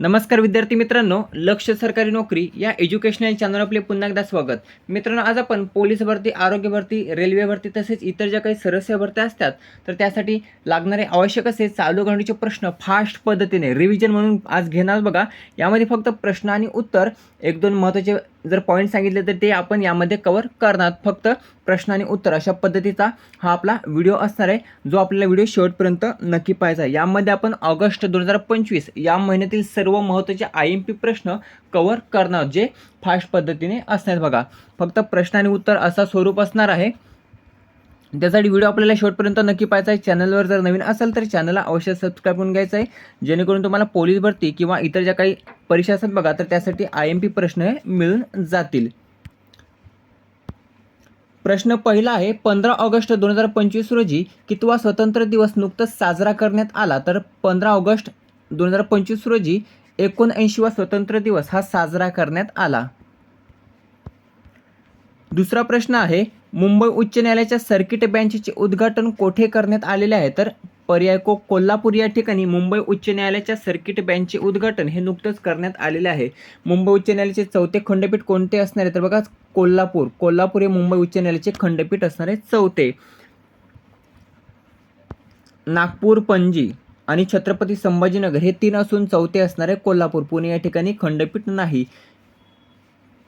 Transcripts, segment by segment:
नमस्कार विद्यार्थी मित्रांनो लक्ष सरकारी नोकरी या एज्युकेशनल चॅनल आपले पुन्हा एकदा स्वागत. मित्रांनो आज आपण पोलीस भरती आरोग्य भरती रेल्वे भरती तसेच इतर ज्या काही सरस्य भरत्या असतात तर त्यासाठी लागणारे आवश्यक असे चालू घडणीचे प्रश्न फास्ट पद्धतीने रिव्हिजन म्हणून आज घेणार बघा. यामध्ये फक्त प्रश्न आणि उत्तर एक दोन महत्त्वाचे जर पॉईंट सांगितले तर ते आपण यामध्ये कवर करणार. फक्त प्रश्न आणि उत्तर अशा पद्धतीचा हा आपला व्हिडिओ असणार आहे जो आपल्याला व्हिडिओ शेवटपर्यंत नक्की पाहायचा आहे. यामध्ये आपण ऑगस्ट दोन हजार पंचवीस या महिन्यातील सर्व महत्त्वाचे आय एम पी प्रश्न कवर करणार जे फास्ट पद्धतीने असणार बघा. फक्त प्रश्न आणि उत्तर असा स्वरूप असणार आहे. त्यासाठी व्हिडिओ आपल्याला शेवटपर्यंत नक्की पाहायचा आहे. चॅनलवर जर नवीन असेल तर चॅनलला अवश्य सबस्क्राईब करून घ्यायचं आहे. जेणेकरून तुम्हाला पोलीस भरती किंवा इतर ज्या काही परीक्षा असतात बघा तर त्यासाठी आय एम पी प्रश्न मिळून जातील. प्रश्न पहिला आहे पंधरा ऑगस्ट दोन हजार पंचवीस रोजी कितवा स्वतंत्र दिवस नुकताच साजरा करण्यात आला? तर पंधरा ऑगस्ट दोन हजार पंचवीस रोजी एकोणऐंशीवा स्वतंत्र दिवस हा साजरा करण्यात आला. दुसरा प्रश्न आहे मुंबई उच्च न्यायालयाच्या सर्किट बेंचचे उद्घाटन कोठे करण्यात आलेले आहे? तर पर्याय को कोल्हापूर या ठिकाणी मुंबई उच्च न्यायालयाच्या सर्किट बेंचचे उद्घाटन हे नुकतंच करण्यात आलेले आहे. मुंबई उच्च न्यायालयाचे चौथे खंडपीठ कोणते असणार आहे? तर बघा कोल्हापूर. कोल्हापूर हे मुंबई उच्च न्यायालयाचे खंडपीठ असणार आहे. चौथे. नागपूर पणजी आणि छत्रपती संभाजीनगर हे तीन असून चौथे असणार आहे. कोल्हापूर. पुणे या ठिकाणी खंडपीठ नाही.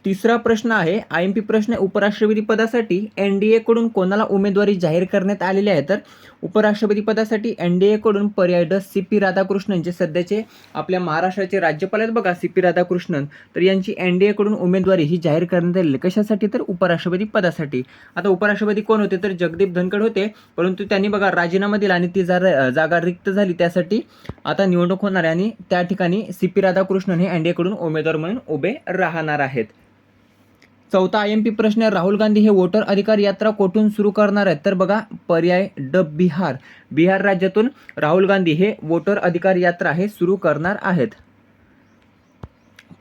तिसरा प्रश्न आहे आय एम पी प्रश्न उपराष्ट्रपती पदासाठी एन डी एकडून कोणाला उमेदवारी जाहीर करण्यात आलेली आहे? तर उपराष्ट्रपती पदासाठी एन डी एकडून पर्याय ड सी पी राधाकृष्णन जे सध्याचे आपल्या महाराष्ट्राचे राज्यपाल आहेत बघा सी पी राधाकृष्णन तर यांची एन डी एकडून उमेदवारी ही जाहीर करण्यात आलेली कशासाठी? तर उपराष्ट्रपती पदासाठी. आता उपराष्ट्रपती कोण होते? तर जगदीप धनखड होते परंतु त्यांनी बघा राजीनामा दिला आणि ती जरा जागा रिक्त झाली. त्यासाठी आता निवडणूक होणार आहे आणि त्या ठिकाणी सी पी राधाकृष्णन हे एन डी एकडून उमेदवार म्हणून उभे राहणार आहेत. चौथा आय एम पी प्रश्न आहे, राहुल गांधी हे वोटर अधिकार यात्रा कोठून सुरू करणार आहेत? तर बघा पर्याय ड बिहार. बिहार राज्यातून राहुल गांधी हे वोटर अधिकार यात्रा हे सुरू करणार आहेत.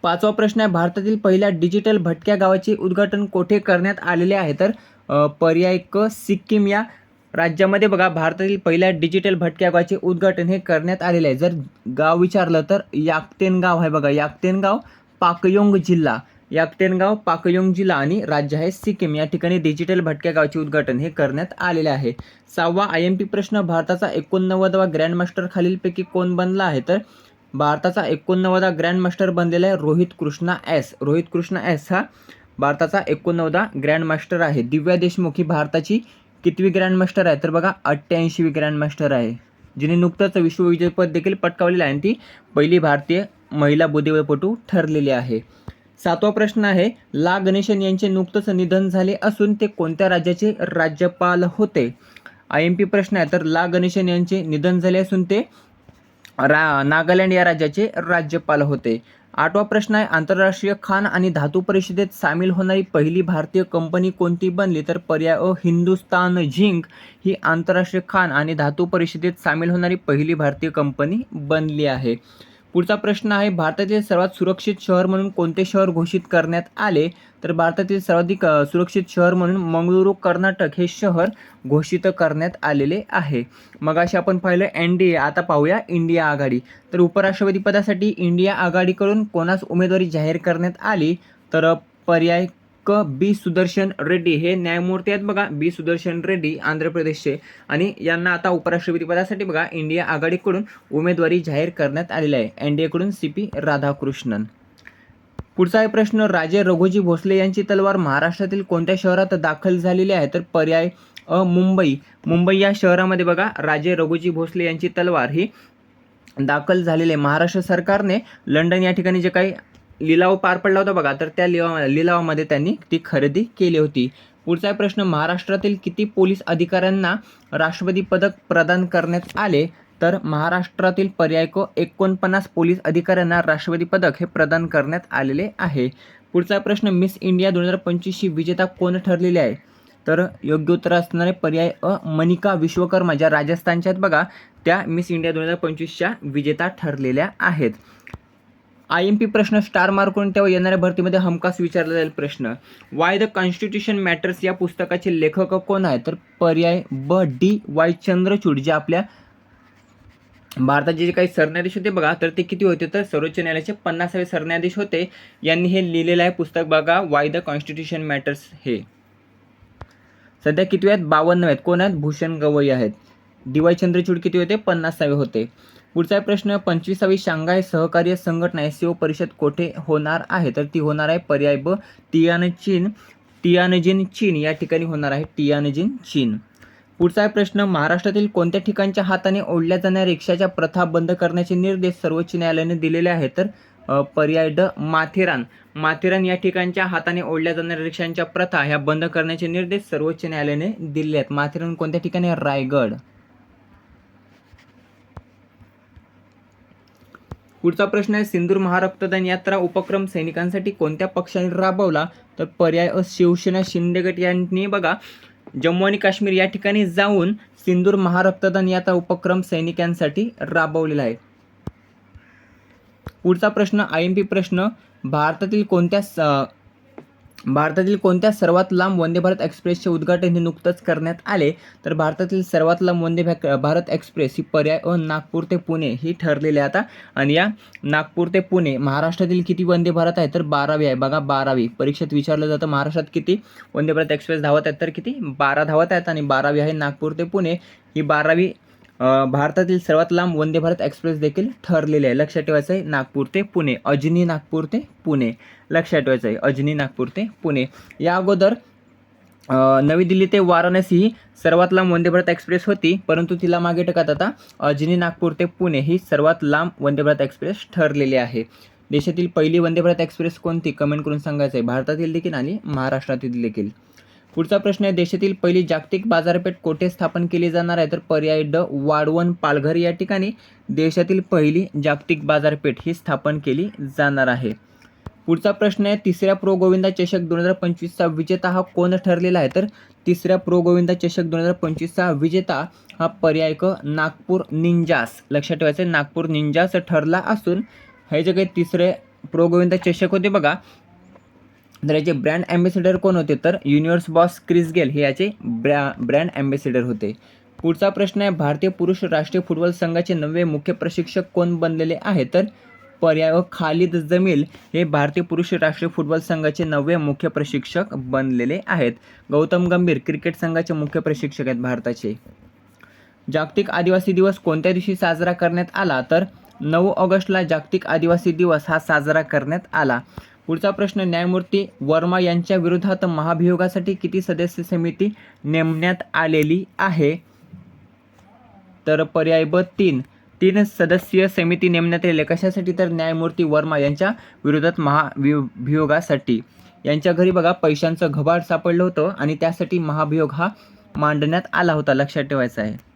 पाचवा प्रश्न आहे भारतातील पहिल्या डिजिटल भटक्या गावाचे उद्घाटन कोठे करण्यात आलेले आहे? तर पर्याय क सिक्कीम या राज्यामध्ये बघा भारतातील पहिल्या डिजिटल भटक्या गावाचे उद्घाटन हे करण्यात आलेले आहे. जर गाव विचारलं तर याकतेन गाव आहे बघा. याकतेन गाव पाकयोंग जिल्हा. याकटेनगाव पाकयोंग जिल्हा आणि राज्य आहे सिक्कीम. या ठिकाणी डिजिटल भटक्या गावचे उद्घाटन हे करण्यात आलेले आहे. सहावा आय एम पी प्रश्न भारताचा एकोणनव्वदवा ग्रँडमास्टर खालीलपैकी कोण बनला आहे? तर भारताचा एकोणनव्वदा ग्रँडमास्टर बनलेला आहे रोहित कृष्णा एस रोहित कृष्णा एस हा भारताचा एकोणनव्वदा ग्रँडमास्टर आहे. दिव्या देशमुख ही भारताची कितवी ग्रँडमास्टर आहे? तर बघा अठ्ठ्याऐंशीवी ग्रँडमास्टर आहे. जिने नुकतंच विश्वविजेतेपद देखील पटकावलेलं आहे आणि ती पहिली भारतीय महिला बुद्धिबळपटू ठरलेली आहे. सातवा प्रश्न आहे ला गणेशन यांचे नुकतंच निधन झाले असून ते कोणत्या राज्याचे राज्यपाल होते? आय एम पी प्रश्न आहे तर ला गणेशन यांचे निधन झाले असून ते रा नागालँड या राज्याचे राज्यपाल होते. आठवा प्रश्न आहे आंतरराष्ट्रीय खाण आणि धातू परिषदेत सामील होणारी पहिली भारतीय कंपनी कोणती बनली? तर पर्याय अ हिंदुस्तान झिंक ही आंतरराष्ट्रीय खाण आणि धातू परिषदेत सामील होणारी पहिली भारतीय कंपनी बनली आहे. पुढचा प्रश्न आहे भारतातील सर्वात सुरक्षित शहर म्हणून कोणते शहर घोषित करण्यात आले? तर भारतातील सर्वाधिक सुरक्षित शहर म्हणून मंगळुरू कर्नाटक हे शहर घोषित करण्यात आलेले आहे. मग अशी आपण पाहिलं एन डी ए आता पाहूया इंडिया आघाडी. तर उपराष्ट्रपती पदासाठी इंडिया आघाडीकडून कोणास उमेदवारी जाहीर करण्यात आली? तर पर्याय क बी सुदर्शन रेड्डी. हे न्यायमूर्ती आहेत बघा बी सुदर्शन रेड्डी आंध्र प्रदेशचे. आणि यांना आता उपराष्ट्रपती पदासाठी बघा इंडिया आघाडीकडून उमेदवारी जाहीर करण्यात आलेली आहे. एन डी एकडून सी पी राधाकृष्णन. पुढचा आहे प्रश्न राजे रघुजी भोसले यांची तलवार महाराष्ट्रातील कोणत्या शहरात दाखल झालेली आहे? तर पर्याय अ मुंबई. मुंबई या शहरामध्ये बघा राजे रघुजी भोसले यांची तलवार ही दाखल झालेली आहे. महाराष्ट्र सरकारने लंडन या ठिकाणी जे काही लिलाव पार पडला होता बघा तर त्या लिवा लिलावामध्ये त्यांनी ती खरेदी केली होती. पुढचा प्रश्न महाराष्ट्रातील किती पोलीस अधिकाऱ्यांना राष्ट्रपती पदक प्रदान करण्यात आले? तर महाराष्ट्रातील पर्याय को एकोणपन्नास पोलीस अधिकाऱ्यांना राष्ट्रपती पदक हे प्रदान करण्यात आलेले आहे. पुढचा प्रश्न मिस इंडिया दोन हजार पंचवीसची विजेता कोण ठरलेली आहे? तर योग्य उत्तर असणारे पर्याय अ मनिका विश्वकर्मा ज्या राजस्थानच्या आहेत बघा त्या मिस इंडिया दोन हजार पंचवीसच्या विजेता ठरलेल्या आहेत. आय एम पी प्रश्न स्टार मार्क करून तेव्हा येणाऱ्या भरतीमध्ये हमखास विचारला जाईल प्रश्न. वाय द कॉन्स्टिट्यूशन मॅटर्स या पुस्तकाचे लेखक कोण आहे तर पर्याय ब. डी. वाय चंद्रचूड जे आपल्या भारताचे जे काही सरन्यायाधीश होते बघा तर ते किती होते? तर सर्वोच्च न्यायालयाचे पन्नासावे सरन्यायाधीश होते. यांनी हे लिहिलेलं आहे पुस्तक बघा वाय द कॉन्स्टिट्यूशन मॅटर्स हे. सध्या किती आहेत? बावन्न आहेत. कोण आहेत? भूषण गवई आहेत. डी. वाय चंद्रचूड किती होते? पन्नासावे होते. पुढचा प्रश्न पंचवीसावी शांघाय सहकार्य संघटना एस ओ परिषद कोठे होणार आहे? तर ती होणार आहे पर्याय ब तियानचीन टियानजिन चीन. या ठिकाणी होणार आहे टियानजिन चीन. पुढचा प्रश्न महाराष्ट्रातील कोणत्या ठिकाणच्या हाताने ओढल्या जाणाऱ्या रिक्षाच्या प्रथा बंद करण्याचे निर्देश सर्वोच्च न्यायालयाने दिलेले आहेत? तर पर्याय ड माथेरान. माथेरान या ठिकाणच्या हाताने ओढल्या जाणाऱ्या रिक्षांच्या प्रथा ह्या बंद करण्याचे निर्देश सर्वोच्च न्यायालयाने दिले आहेत. माथेरान कोणत्या ठिकाणी रायगड. पुढचा प्रश्न आहे सिंदूर महारक्तदान यात्रा उपक्रम सैनिकांसाठी कोणत्या पक्षाने राबवला? तर पर्याय अ शिवसेना शिंदे गट यांनी बघा जम्मू आणि काश्मीर या ठिकाणी जाऊन सिंदूर महारक्तदान यात्रा उपक्रम सैनिकांसाठी राबवलेला आहे. पुढचा प्रश्न आय एम पी प्रश्न भारतातील कोणत्या भारतातील कोणत्या सर्वात लांब वंदे भारत एक्सप्रेसचे उद्घाटन हे नुकतंच करण्यात आले? तर भारतातील सर्वात लांब वंदे भारत एक्सप्रेस ही पर्याय अ नागपूर ते पुणे ही ठरलेली आहे आता. आणि या नागपूर ते पुणे महाराष्ट्रातील किती वंदे भारत आहे तर बारावी आहे. बघा बारावी. परीक्षेत विचारलं जातं महाराष्ट्रात किती वंदे भारत एक्सप्रेस धावत आहेत? तर किती? बारा धावत आहेत आणि बारावी आहे नागपूर ते पुणे. ही बारावी भारतातील सर्वात लांब वंदे भारत एक्सप्रेस देखील ठरलेले आहे. लक्षात ठेवायचं आहे नागपूर ते पुणे. अजनी नागपूर ते पुणे. लक्षात ठेवायचं आहे अजनी नागपूर ते पुणे. या अगोदर नवी दिल्ली ते वाराणसी ही सर्वात लांब वंदे भारत एक्सप्रेस होती परंतु तिला मागे टाकत आता अजनी नागपूर ते पुणे ही सर्वात लांब वंदे भारत एक्सप्रेस ठरलेली आहे. देशातील पहिली वंदे भारत एक्सप्रेस कोणती? कमेंट करून सांगायचं आहे भारतातील देखील आणि महाराष्ट्रातील देखील. पुढचा प्रश्न आहे देशातील पहिली जागतिक बाजारपेठ कोठे स्थापन केली जाणार आहे? तर पर्याय ड वाढवण पालघर या ठिकाणी देशातील पहिली जागतिक बाजारपेठ ही स्थापन केली जाणार आहे. पुढचा प्रश्न आहे तिसऱ्या प्रो गोविंदा चषक दोन हजार पंचवीसचा विजेता हा कोण ठरलेला आहे? तर तिसऱ्या प्रो गोविंदा चषक दोन हजार पंचवीसचा विजेता हा पर्याय क नागपूर निंजास. लक्षात ठेवायचं नागपूर निंजास ठरला असून हे जे काही तिसरे प्रो गोविंदा चषक होते बघा. तर याचे ब्रँड ॲम्बेसिडर कोण होते? तर युनिवर्स बॉस क्रिस गेल हे याचे ब्रॅ ब्रँड ॲम्बेसिडर होते. पुढचा प्रश्न आहे भारतीय पुरुष राष्ट्रीय फुटबॉल संघाचे नवे मुख्य प्रशिक्षक कोण बनलेले आहे? तर पर्याय खालिद जमील हे भारतीय पुरुष राष्ट्रीय फुटबॉल संघाचे नवे मुख्य प्रशिक्षक बनलेले आहेत. गौतम गंभीर क्रिकेट संघाचे मुख्य प्रशिक्षक आहेत भारताचे. जागतिक आदिवासी दिवस कोणत्या दिवशी साजरा करण्यात आला? तर नऊ ऑगस्टला जागतिक आदिवासी दिवस हा साजरा करण्यात आला. पुढचा प्रश्न न्यायमूर्ती वर्मा यांच्या विरोधात महाभियोगासाठी किती सदस्य समिती नेमण्यात आलेली आहे? तर पर्याय ब तीन. तीन सदस्यीय समिती नेमण्यात आलेली कशासाठी? तर न्यायमूर्ती वर्मा यांच्या विरोधात महाभियोगासाठी. यांच्या घरी बघा पैशांचं घबाड सापडलं होतं आणि त्यासाठी महाभियोग हा मांडण्यात आला होता लक्षात ठेवायचा आहे.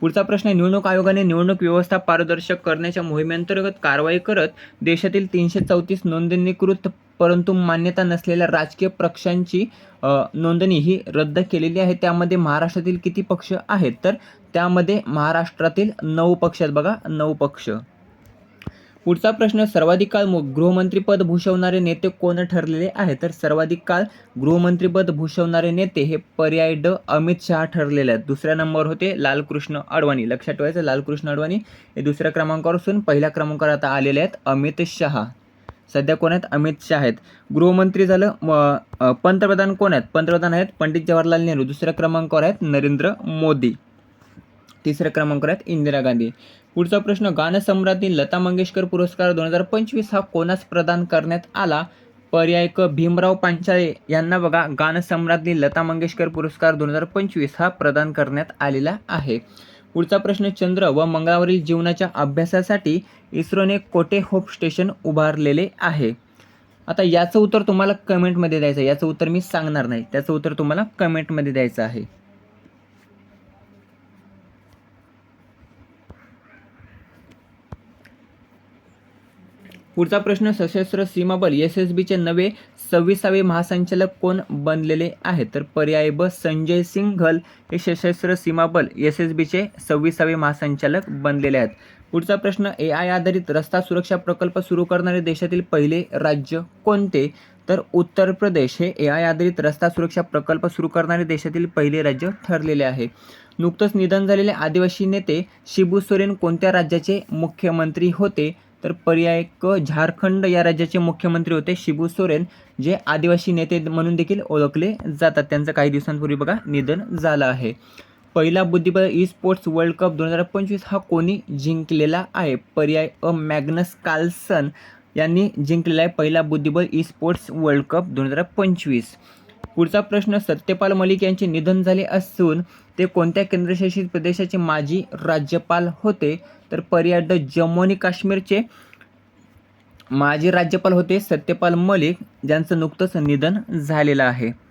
पुढचा प्रश्न आहे निवडणूक आयोगाने निवडणूक व्यवस्था पारदर्शक करण्याच्या मोहिमेअंतर्गत कारवाई करत देशातील तीनशे चौतीस नोंदणीकृत परंतु मान्यता नसलेल्या राजकीय पक्षांची नोंदणी ही रद्द केलेली आहे. त्यामध्ये महाराष्ट्रातील किती पक्ष आहेत? तर त्यामध्ये महाराष्ट्रातील नऊ पक्ष आहेत बघा नऊ पक्ष. पुढचा प्रश्न सर्वाधिक काळ गृहमंत्रीपद भूषवणारे नेते कोण ठरलेले आहे तर सर्वाधिक काळ गृहमंत्रीपद भूषवणारे नेते हे पर्याय ड अमित शहा ठरलेले आहेत. दुसऱ्या नंबर होते लालकृष्ण अडवाणी. लक्षात ठेवायचं लालकृष्ण अडवाणी हे दुसऱ्या क्रमांकावर असून पहिल्या क्रमांकावर आता आलेले आहेत अमित शहा. सध्या कोण आहेत? अमित शहा आहेत. गृहमंत्री झालं म, पंतप्रधान कोण आहेत? पंतप्रधान आहेत पंडित जवाहरलाल नेहरू. दुसऱ्या क्रमांकावर आहेत नरेंद्र मोदी. तिसऱ्या क्रमांकावर आहेत इंदिरा गांधी. पुढचा प्रश्न गानसम्राज्ञी लता मंगेशकर पुरस्कार दोन हजार पंचवीस हा कोणास प्रदान करण्यात आला? पर्याय क भीमराव पांचाळे यांना बघा गानसम्राज्ञी लता मंगेशकर पुरस्कार दोन हजार पंचवीस हा प्रदान करण्यात आलेला आहे. पुढचा प्रश्न चंद्र व मंगळावरील जीवनाच्या अभ्यासासाठी इस्रोने कोटे होप स्टेशन उभारलेले आहे. आता याचं उत्तर तुम्हाला कमेंटमध्ये द्यायचं आहे. याचं उत्तर मी सांगणार नाही. त्याचं उत्तर तुम्हाला कमेंटमध्ये द्यायचं आहे. पुढचा प्रश्न सशस्त्र सीमाबल एस एस बीचे नवे सव्वीसावे महासंचालक कोण बनलेले आहेत? तर पर्याय ब संजय सिंघल हे सशस्त्र सीमाबल एस एस बीचे सव्वीसावे महासंचालक बनलेले आहेत. पुढचा प्रश्न ए आय आधारित रस्ता सुरक्षा प्रकल्प सुरू करणारे देशातील पहिले राज्य कोणते? तर उत्तर प्रदेश हे ए आय आधारित रस्ता सुरक्षा प्रकल्प सुरू करणारे देशातील पहिले राज्य ठरलेले आहे. नुकतंच निधन झालेले आदिवासी नेते शिबू सोरेन कोणत्या राज्याचे मुख्यमंत्री होते? तर पर्याय क झारखंड या राज्याचे मुख्यमंत्री होते शिबू सोरेन जे आदिवासी नेते म्हणून देखील ओळखले जातात. त्यांचं काही दिवसांपूर्वी बघा निधन झालं आहे. पहिला बुद्धिबळ ई स्पोर्ट्स वर्ल्ड कप दोन हजार पंचवीस हा कोणी जिंकलेला आहे? पर्याय अ मॅग्नस कार्लसन यांनी जिंकलेला आहे पहिला बुद्धिबळ ई स्पोर्ट्स वर्ल्ड कप दोन हजार पंचवीस. पुढचा प्रश्न सत्यपाल मलिक यांचे निधन झाले असून ते कोणत्या केंद्रशासित प्रदेशाचे माजी राज्यपाल होते? तर पर्याय जम्मू आणि काश्मीरचे माजी राज्यपाल होते सत्यपाल मलिक ज्यांचं नुकतंच निधन झालेलं आहे.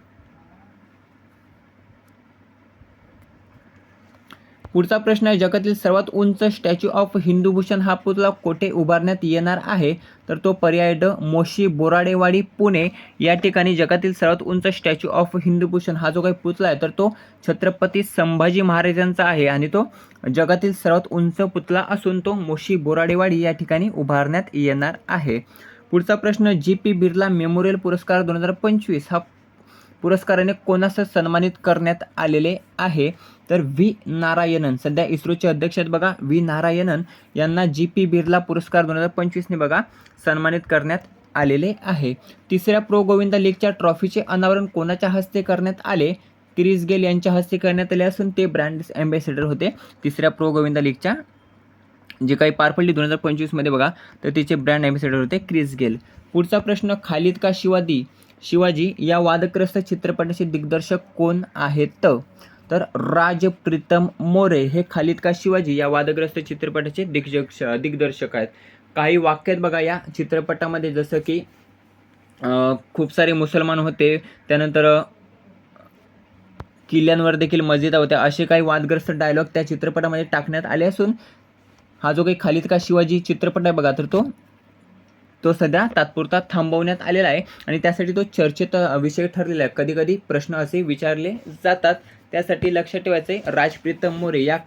पुढचा प्रश्न आहे जगातील सर्वात उंच स्टॅच्यू ऑफ हिंदूभूषण हा पुतळा कोठे उभारण्यात येणार आहे? तर तो पर्याय ड मोशी बोराडेवाडी पुणे. या ठिकाणी जगातील सर्वात उंच स्टॅच्यू ऑफ हिंदूभूषण हा जो काही पुतळा आहे तर तो छत्रपती संभाजी महाराजांचा आहे आणि तो जगातील सर्वात उंच पुतळा असून तो मोशी बोराडेवाडी या ठिकाणी उभारण्यात येणार आहे. पुढचा प्रश्न जी पी बिर्ला मेमोरियल पुरस्कार दोन हजार पंचवीस हा पुरस्काराने कोणास सन्मानित करण्यात आलेले आहे? तर व्ही नारायणन. सध्या इस्रोचे अध्यक्ष आहेत बघा. व्ही नारायणन यांना जी पी बिर्ला पुरस्कार दोन हजार पंचवीसने बघा सन्मानित करण्यात आलेले आहे. तिसऱ्या प्रो गोविंदा लीगच्या ट्रॉफीचे अनावरण कोणाच्या हस्ते करण्यात आले? क्रिस गेल यांच्या हस्ते करण्यात आले असून ते ब्रँड अँबॅसेडर होते. तिसऱ्या प्रो गोविंदा लीगच्या जे काही पार पडली दोन हजार पंचवीसमध्ये बघा तर तिचे ब्रँड अँबॅसेडर होते क्रिस गेल. पुढचा प्रश्न खालिद का शिवादी? शिवाजी या वादग्रस्त चित्रपटाचे दिग्दर्शक कोण आहेत? तर राज प्रीतम मोरे हे खालिद का शिवाजी? या वादग्रस्त चित्रपटाचे दिग्दर्श दिग्दर्शक आहेत. काही वाक्य आहेत बघा या चित्रपटामध्ये जसं की खूप सारे मुसलमान होते त्यानंतर किल्ल्यांवर देखील मस्जिदा होत्या असे काही वादग्रस्त डायलॉग त्या चित्रपटामध्ये टाकण्यात आले असून हा जो काही खालिद का शिवाजी चित्रपट आहे बघा तर तो तो सध्या तात्पुरता थांबवण्यात आलेला आहे आणि त्यासाठी तो चर्चेत विषय ठरलेला आहे. कधीकधी प्रश्न असे विचारले जातात. त्यासाठी लक्षात ठेवायचं आहे राजप्रीतम मोरे या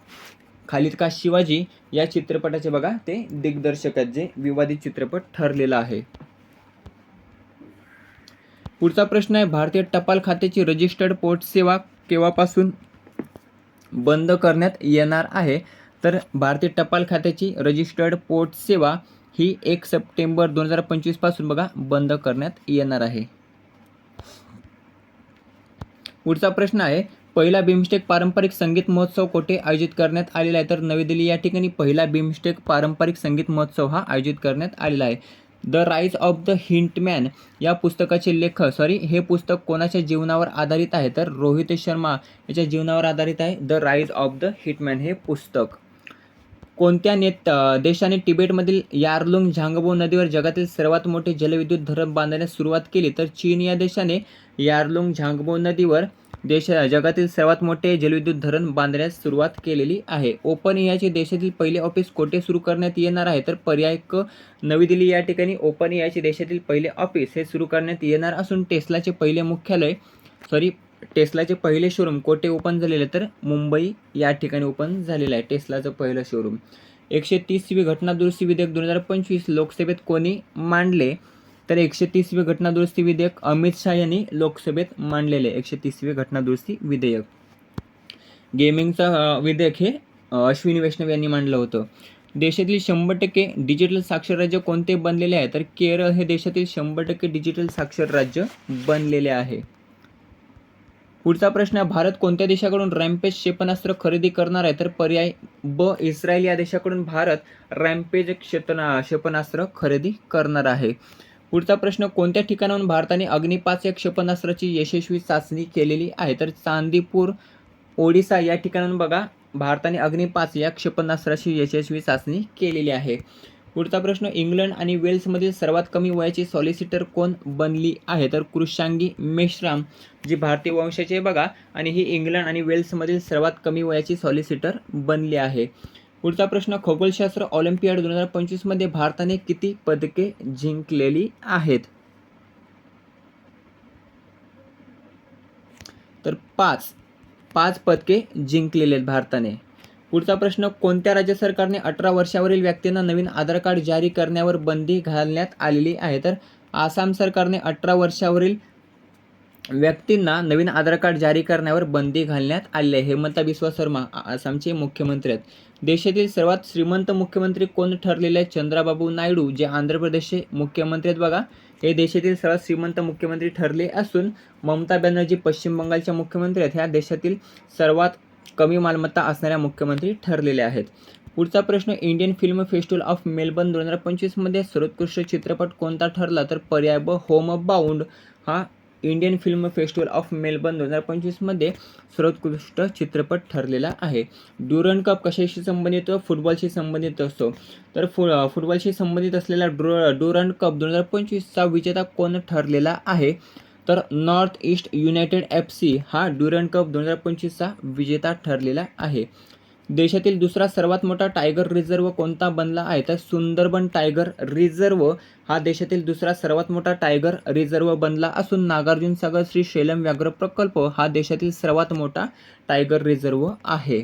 खालिद का शिवाजी या चित्रपटाचे बघा. ते दिग्दर्शक आहेत जे विवादित चित्रपट ठरलेला आहे. पुढचा प्रश्न आहे. भारतीय टपाल खात्याची रजिस्टर्ड पोर्ट सेवा केव्हापासून बंद करण्यात येणार आहे? तर भारतीय टपाल खात्याची रजिस्टर्ड पोर्ट सेवा ही एक सप्टेंबर दोन हजार पंचवीसपासून बघा बंद करण्यात येणार आहे. पुढचा प्रश्न आहे पहिला बिमस्टेक पारंपरिक संगीत महोत्सव कोठे आयोजित करण्यात आलेला आहे? तर नवी दिल्ली या ठिकाणी पहिला बिमस्टेक पारंपरिक संगीत महोत्सव हा आयोजित करण्यात आलेला आहे. The rise of the hitman या पुस्तकाचे लेखक सॉरी हे पुस्तक कोणाच्या जीवनावर आधारित आहे? तर रोहित शर्मा याच्या जीवनावर आधारित आहे. The rise of the hitman हे पुस्तक. कोणत्या नेत देशाने तिबेटमधील यारलुंग झांगबो नदीवर जगातील सर्वात मोठे जलविद्युत धरण बांधण्यास सुरुवात केली तर चीन या देशाने यारलुंग झांगबो नदीवर देश जगातील सर्वात मोठे जलविद्युत धरण बांधण्यास सुरुवात केलेली आहे. ओपन एआयचे देशातील पहिले ऑफिस कोठे सुरू करण्यात येणार आहे? तर पर्याय क नवी दिल्ली या ठिकाणी ओपन एआयचे देशातील पहिले ऑफिस हे सुरू करण्यात येणार असून टेस्लाचे पहिले मुख्यालय सॉरी टेस्लाचे पहिले शोरूम कोठे ओपन झालेले तर मुंबई या ठिकाणी ओपन झालेलं आहे टेस्लाचं पहिलं शोरूम एकशे तीसवी घटनादुरुस्ती विधेयक दोन हजार पंचवीस लोकसभेत कोणी मांडले? तर एकशे तीसवी घटनादुरुस्ती विधेयक अमित शहा यांनी लोकसभेत मांडलेले एकशे तीसवी घटनादुरुस्ती विधेयक. गेमिंगचं विधेयक हे अश्विनी वैष्णव यांनी मांडलं होतं. देशातील शंभर टक्के डिजिटल साक्षर राज्य कोणते बनलेले आहे? तर केरळ हे देशातील शंभर टक्के डिजिटल साक्षर राज्य बनलेले आहे. पुढचा प्रश्न आहे भारत कोणत्या देशाकडून रॅम्पेज क्षेपणास्त्र खरेदी करणार आहे? तर पर्याय ब इस्रायल या देशाकडून भारत रॅम्पेज क्षेपणा क्षेपणास्त्र खरेदी करणार आहे. पुढचा प्रश्न कोणत्या ठिकाणाहून भारताने अग्निपाच या क्षेपणास्त्राची यशस्वी चाचणी केलेली आहे? तर चांदीपूर ओडिसा या ठिकाणाहून बघा भारताने अग्निपाच या क्षेपणास्त्राची यशस्वी चाचणी केलेली आहे. पुढचा प्रश्न इंग्लंड आणि वेल्समधील सर्वात कमी वयाची सॉलिसिटर कोण बनली आहे? तर कृषांगी मेश्राम जी भारतीय वंशाची आहे बघा आणि ही इंग्लंड आणि वेल्समधील सर्वात कमी वयाची सॉलिसिटर बनली आहे. पुढचा प्रश्न खगोलशास्त्र ऑलिम्पियाड दोन हजार पंचवीसमध्ये भारताने किती पदके जिंकलेली आहेत? तर पाच पाच पदके जिंकलेले आहेत भारताने. पुढचा प्रश्न कोणत्या राज्य सरकारने अठरा वर्षावरील व्यक्तींना नवीन आधार कार्ड जारी करण्यावर बंदी घालण्यात आलेली आहे? तर आसाम सरकारने अठरा वर्षावरील व्यक्तींना नवीन आधार कार्ड जारी करण्यावर बंदी घालण्यात आली आहे. हेमंता बिस्वा शर्मा आसामचे मुख्यमंत्री आहेत. देशातील सर्वात श्रीमंत मुख्यमंत्री कोण ठरलेले आहेत? चंद्राबाबू नायडू जे आंध्र प्रदेशचे मुख्यमंत्री आहेत बघा. हे देशातील सर्वात श्रीमंत मुख्यमंत्री ठरले असून ममता बॅनर्जी पश्चिम बंगालच्या मुख्यमंत्री आहेत. ह्या देशातील सर्वात कमी मालमत्ता असणाऱ्या मुख्यमंत्री ठरलेल्या आहेत. पुढचा प्रश्न Indian film festival of Melbourne दोन हजार पंचवीसमध्ये सर्वोत्कृष्ट चित्रपट कोणता ठरला तर पर्याय ब होम बाउंड हा Indian film festival of Melbourne दोन हजार पंचवीसमध्ये सर्वोत्कृष्ट चित्रपट ठरलेला आहे. ड्युरन कप कशाशी संबंधित फुटबॉलशी संबंधित असतो. तर फु फुटबॉलशी संबंधित असलेला ड्रु ड्युरन कप दोन हजार पंचवीसचा विजेता कोण ठरलेला आहे? तर North East United F C हा ड्युरन कप दोन हजार पंचवीसचा विजेता ठरलेला आहे. देशातील दुसरा सर्वात मोठा टायगर रिझर्व कोणता बनला आहे? तर सुंदरबन टायगर रिझर्व हा देशातील दुसरा सर्वात मोठा टायगर रिझर्व बनला असून नागार्जुन सागर श्री शैलम व्याघ्र प्रकल्प हा देशातील सर्वात मोठा टायगर रिझर्व आहे.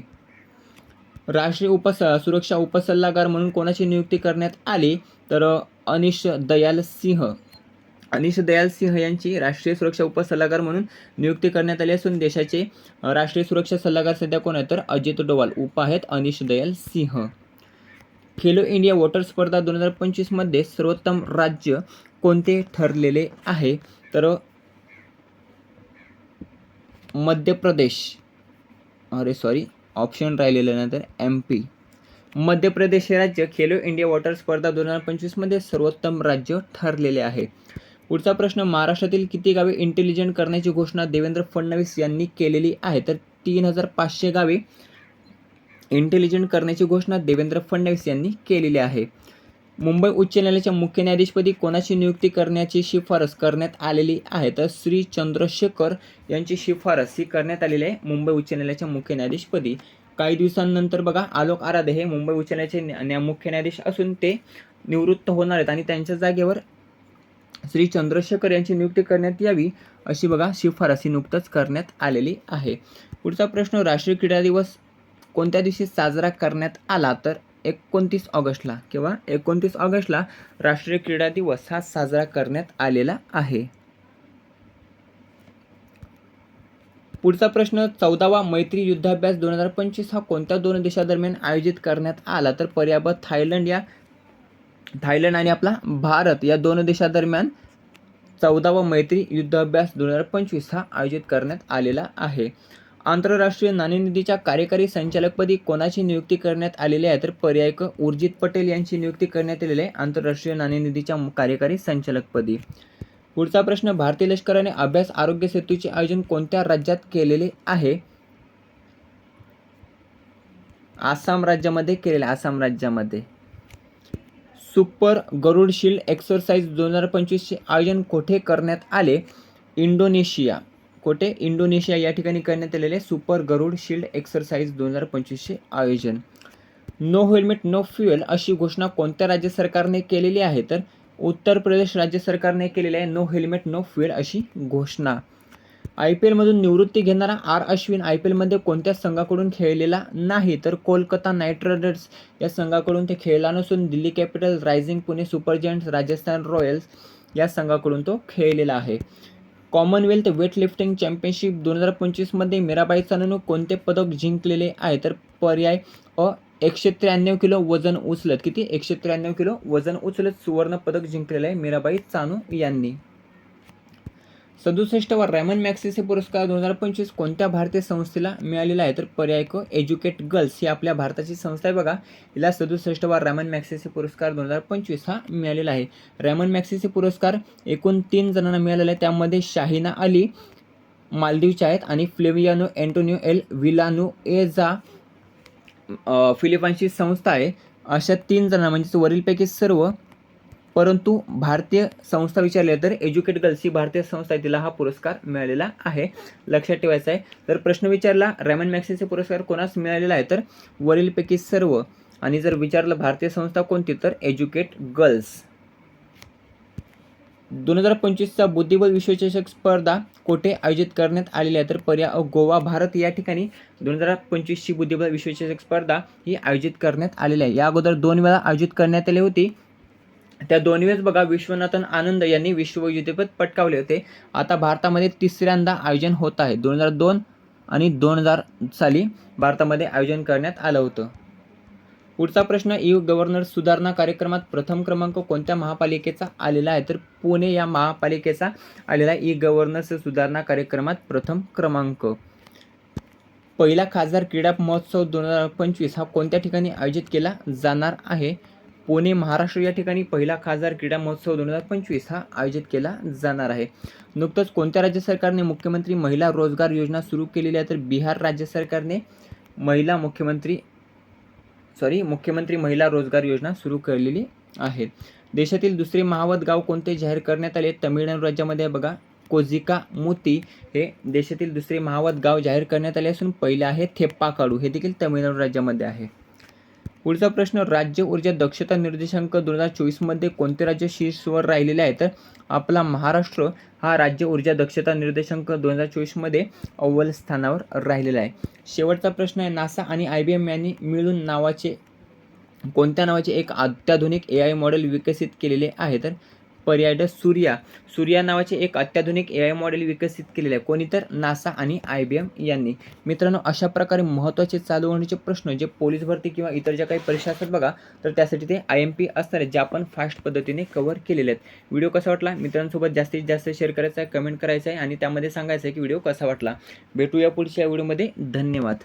राष्ट्रीय उपस सुरक्षा उपसल्लागार म्हणून कोणाची नियुक्ती करण्यात आली? तर अनिश दयाल सिंह. अनिश दयाल सिंह यांची राष्ट्रीय सुरक्षा उपसल्लागार म्हणून नियुक्ती करण्यात आली असून देशाचे राष्ट्रीय सुरक्षा सल्लागार सध्या कोण आहेत तर अजित डोवाल. उप आहेत अनिश दयाल सिंह. खेलो इंडिया वॉटर स्पर्धा दोन हजार पंचवीसमध्ये सर्वोत्तम राज्य कोणते ठरलेले आहे? तर मध्य प्रदेश. अरे सॉरी ऑप्शन राहिलेलं नंतर एम पी मध्य प्रदेश हे राज्य खेलो इंडिया वॉटर स्पर्धा दोन हजार पंचवीसमध्ये सर्वोत्तम राज्य ठरलेले आहे. पुढचा प्रश्न महाराष्ट्रातील किती गावे इंटेलिजंट करण्याची घोषणा देवेंद्र फडणवीस यांनी केलेली आहे? तर तीन हजार पाचशे गावे इंटेलिजंट करण्याची घोषणा देवेंद्र फडणवीस यांनी केलेली आहे. मुंबई उच्च न्यायालयाच्या मुख्य न्यायाधीशपदी कोणाची नियुक्ती करण्याची शिफारस करण्यात आलेली आहे? तर श्री चंद्रशेखर यांची शिफारस ही करण्यात आलेली आहे मुंबई उच्च न्यायालयाच्या मुख्य न्यायाधीशपदी. काही दिवसांनंतर बघा आलोक आराधे हे मुंबई उच्च न्यायालयाचे न्या- मुख्य न्यायाधीश असून ते निवृत्त होणार आहेत आणि त्यांच्या जागेवर श्री चंद्रशेखर यांची नियुक्ती करण्यात यावी अशी बघा शिफारसी नुकतंच करण्यात आलेली आहे. पुढचा प्रश्न राष्ट्रीय क्रीडा दिवस कोणत्या दिवशी साजरा करण्यात आला? तर एकोणतीस ऑगस्टला किंवा एकोणतीस ऑगस्टला राष्ट्रीय क्रीडा दिवस हा साजरा करण्यात आलेला आहे. पुढचा प्रश्न चौदावा मैत्री युद्धाभ्यास दोन हजार पंचवीस हा कोणत्या दोन देशादरम्यान आयोजित करण्यात आला? तर पर्याबत थायलंड या थायलंड आणि आपला भारत या दोन देशादरम्यान चौदावा मैत्री युद्धाभ्यास दोन हजार पंचवीस हा आयोजित करण्यात आलेला आहे. आंतरराष्ट्रीय नाणेनिधीच्या कार्यकारी संचालकपदी कोणाची नियुक्ती करण्यात आलेली आहे? तर पर्याय क उर्जित पटेल यांची नियुक्ती करण्यात आलेली आहे आंतरराष्ट्रीय नाणेनिधीच्या कार्यकारी संचालकपदी. पुढचा प्रश्न भारतीय लष्कराने अभ्यास आरोग्य सेतूचे आयोजन कोणत्या राज्यात केलेले आहे? आसाम राज्यामध्ये केलेले आहे, आसाम राज्यामध्ये. सुपर गरुड शिल्ड एक्सरसाइज दोन हजार पंचवीसचे आयोजन कोठे करण्यात आले? इंडोनेशिया. कोठे? इंडोनेशिया. या ठिकाणी करण्यात आलेले सुपर गरुड शिल्ड एक्सरसाइज दोन हजार पंचवीसचे आयोजन. नो हेल्मेट नो फ्युएल अशी घोषणा कोणत्या राज्य सरकारने केलेली आहे? तर उत्तर प्रदेश राज्य सरकारने केलेली आहे नो हेल्मेट नो फ्युएल अशी घोषणा. आय पी एलमधून निवृत्ती घेणारा आर अश्विन आय पी एलमध्ये कोणत्या संघाकडून खेळलेला नाही? तर कोलकाता नाईट रायडर्स या संघाकडून ते खेळला नसून Delhi Capitals Rising Pune Super Giants Rajasthan Royals या संघाकडून तो खेळलेला आहे. कॉमनवेल्थ वेटलिफ्टिंग चॅम्पियनशिप दोन हजार पंचवीसमध्ये मीराबाई चानून कोणते पदक जिंकलेले आहे? तर पर्याय अ एकशे त्र्याण्णव किलो वजन उचलत. किती? एकशे त्र्याण्णव किलो वजन उचलत सुवर्ण पदक जिंकलेलं आहे मीराबाई चानू यांनी. सदुसष्टवा रॅमन मॅक्सिसे पुरस्कार दोन हजार पंचवीस कोणत्या भारतीय संस्थेला मिळालेला आहे? तर पर्याय क एज्युकेट गर्ल्स ही आपल्या भारताची संस्था आहे बघा. हिला सदुसष्टवा रॅमन मॅक्सिसे पुरस्कार दोन हजार पंचवीस हा मिळालेला आहे. रॅमन मॅक्सिसे पुरस्कार एकूण तीन जणांना मिळालेला आहे. त्यामध्ये शाहिना अली मालदीवच्या आहेत आणि फ्लेवियानो अँटोनिओ एल विलानो एजा अ, फिलिपाईन्सची संस्था आहे. अशा तीन जणांना म्हणजेच वरीलपैकी सर्व परंतु भारतीय संस्था विचारली तर एज्युकेट गर्ल्स ही भारतीय संस्था आहे तिला हा पुरस्कार मिळालेला आहे. लक्षात ठेवायचा आहे. तर प्रश्न विचारला रॅमन मॅक्सिसचे पुरस्कार कोणास मिळालेला आहे? तर वरीलपैकी सर्व. आणि जर विचारलं भारतीय संस्था कोणती तर एज्युकेट गर्ल्स दोन हजार पंचवीसचा बुद्धिबळ विश्वचषक स्पर्धा कोठे आयोजित करण्यात आलेली आहे? तर पर्याय गोवा भारत या ठिकाणी दोन हजार पंचवीसची बुद्धिबळ विश्वचषक स्पर्धा ही आयोजित करण्यात आलेली आहे. या अगोदर दोन वेळा आयोजित करण्यात आली होती. त्या दोन वेळेस बघा विश्वनाथन आनंद यांनी विश्वविजेतेपद पटकावले होते. आता भारतामध्ये तिसऱ्यांदा आयोजन होत आहे. दोन हजार दोन आणि दोन हजार साली भारतामध्ये आयोजन करण्यात आलं होतं. पुढचा प्रश्न ई गव्हर्नर सुधारणा कार्यक्रमात प्रथम क्रमांक कोणत्या महापालिकेचा आलेला आहे? तर पुणे या महापालिकेचा आलेला ई गव्हर्नर्स सुधारणा कार्यक्रमात प्रथम क्रमांक. पहिला खासदार क्रीडा महोत्सव दोन हजार पंचवीस हा कोणत्या ठिकाणी आयोजित केला जाणार आहे? पुणे महाराष्ट्र या ठिकाणी पहिला खासदार क्रीडा महोत्सव दोन हजार पंचवीस हा आयोजित केला जाणार आहे. नुकतंच कोणत्या राज्य सरकारने मुख्यमंत्री महिला रोजगार योजना सुरू केलेली आहे तर बिहार राज्य सरकारने महिला मुख्यमंत्री सॉरी मुख्यमंत्री महिला रोजगार योजना सुरू केलेली आहे. देशातील दुसरे महावत गाव कोणते जाहीर करण्यात आले? तमिळनाडू राज्यामध्ये बघा. कोझिका मोती हे देशातील दुसरे महावत गाव जाहीर करण्यात आले असून पहिले आहे थेप्पाकाडू. हे देखील तमिळनाडू राज्यामध्ये आहे. पुढचा प्रश्न राज्य ऊर्जा दक्षता निर्देशांक दोन हजार चोवीसमध्ये कोणते राज्य शीर्षवर राहिलेले आहे? तर आपला महाराष्ट्र हा राज्य ऊर्जा दक्षता निर्देशांक दोन हजार चोवीसमध्ये अव्वल स्थानावर राहिलेला आहे. शेवटचा प्रश्न आहे नासा आणि आय बी एम यांनी मिळून नावाचे कोणत्या नावाचे एक अत्याधुनिक ए आय मॉडेल विकसित केलेले आहे? तर पर्याय सूर्या. सूर्या नावाचे एक अत्याधुनिक ए आय मॉडेल विकसित केलेले आहे. कोणी तर नासा आणि आय बी एम यांनी. मित्रांनो अशा प्रकारे महत्त्वाचे चालू होण्याचे प्रश्न जे पोलीस भरती किंवा इतर ज्या काही परीक्षा असतात बघा तर त्यासाठी ते आय एम पी असणार आहेत ज्या आपण फास्ट पद्धतीने कव्हर केलेले आहेत. व्हिडिओ कसा वाटला? मित्रांसोबत जास्तीत जास्त शेअर करायचा आहे कमेंट करायचा आहे आणि त्यामध्ये सांगायचं आहे की व्हिडिओ कसा वाटला? भेटूया पुढच्या व्हिडिओमध्ये. धन्यवाद.